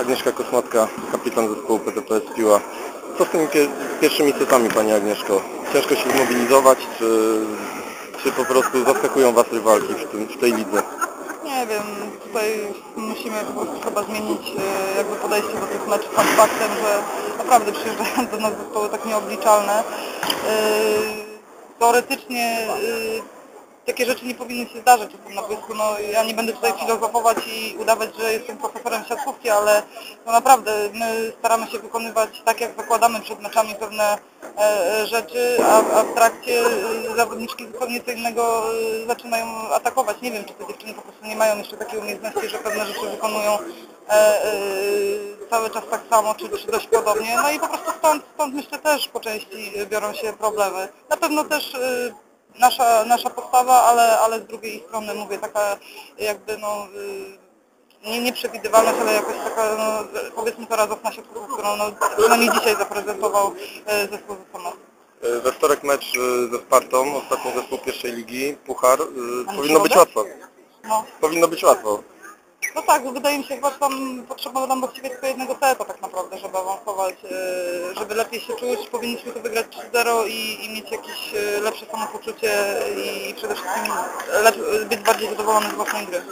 Agnieszka Kosmatka, kapitan zespołu PTPS Piła. Co z tymi pie pierwszymi setami Pani Agnieszko? Ciężko się zmobilizować, czy, czy po prostu zaskakują Was rywalki w, tym, w tej lidze? Nie wiem, tutaj musimy chyba zmienić e, jakby podejście do tych meczów fakt faktem, że naprawdę przyjeżdżają do nas zespoły tak nieobliczalne. E, Teoretycznie e, takie rzeczy nie powinny się zdarzyć czasem na boisku. No, ja nie będę tutaj filozofować i udawać, że jestem profesorem siatkówki, ale no naprawdę my staramy się wykonywać tak, jak zakładamy przed meczami pewne e, rzeczy, a, a w trakcie e, zawodniczki zupełnie co innego e, zaczynają atakować. Nie wiem, czy te dziewczyny po prostu nie mają jeszcze takiej umiejętności, że pewne rzeczy wykonują e, e, cały czas tak samo, czy, czy dość podobnie. No i po prostu stąd, stąd myślę też po części biorą się problemy. Na pewno też e, nasza, nasza postawa, ale, ale z drugiej strony mówię taka jakby no y, nie nieprzewidywalność, ale jakoś taka no, powiedzmy to razowna siatkówka, którą no, przynajmniej dzisiaj zaprezentował e, zespół ZSMS. E, We wtorek mecz e, ze Spartą, ostatni zespół pierwszej ligi, Puchar. Powinno być łatwo. No. Powinno być łatwo. No tak, wydaje mi się chyba, że tam potrzeba nam właściwie tylko jednego seta tak naprawdę, żeby awansować, e, żeby lepiej się czuć, powinniśmy to wygrać 3-0 i, i mieć jakieś e, lepsze samopoczucie i przede wszystkim lep, być bardziej zadowolony z własnej gry.